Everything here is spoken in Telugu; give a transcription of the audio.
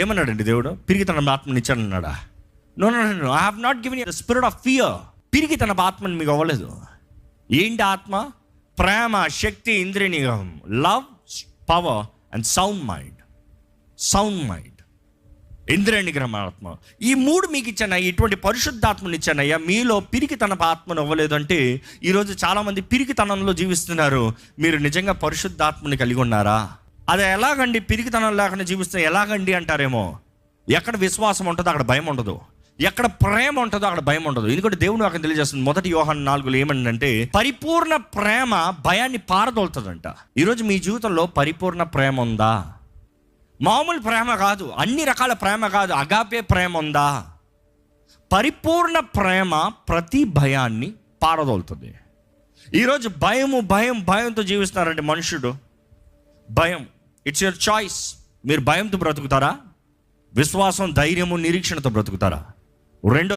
ఏమన్నాడండి దేవుడు? పిరిగి తన ఆత్మని ఇచ్చాడన్నాడా no no no I have not given the spirit of fear పిరిగి తన ఆత్మని మీకు అవ్వలేదు. ఏంటి ఆత్మ? ప్రేమ శక్తి ఇంద్రియనిగం love power and sound mind. Sound mind. ఇంద్రియ నిగ్రహం ఆత్మ. ఈ మూడు మీకు ఇచ్చానయ్యా ఇటువంటి పరిశుద్ధాత్మని ఇచ్చానయ్యా మీలో పిరికి తన ఆత్మను ఇవ్వలేదు అంటే ఈరోజు చాలామంది పిరికితనంలో జీవిస్తున్నారు. మీరు నిజంగా పరిశుద్ధాత్మని కలిగి ఉన్నారా? అది ఎలాగండి పిరికితనం లేకుండా జీవిస్తే ఎలాగండి అంటారేమో? ఎక్కడ విశ్వాసం ఉంటుందో అక్కడ భయం ఉండదు. ఎక్కడ ప్రేమ ఉంటుందో అక్కడ భయం ఉండదు. ఎందుకంటే దేవుడు నాకు తెలియజేస్తుంది మొదటి యోహన్ నాలుగులో ఏమంటే పరిపూర్ణ ప్రేమ భయాన్ని పారదోలుతుందంట. ఈరోజు మీ జీవితంలో పరిపూర్ణ ప్రేమ ఉందా? మామూలు ప్రేమ కాదు. అన్ని రకాల ప్రేమ కాదు. అగాపే ప్రేమ ఉందా? పరిపూర్ణ ప్రేమ ప్రతి భయాన్ని పారదోలుతుంది. ఈరోజు భయము భయం భయంతో జీవిస్తున్నారండి మనుషుడు. భయం. ఇట్స్ యువర్ చాయిస్ మీరు భయంతో బ్రతుకుతారా? విశ్వాసం ధైర్యము నిరీక్షణతో బ్రతుకుతారా? రెండో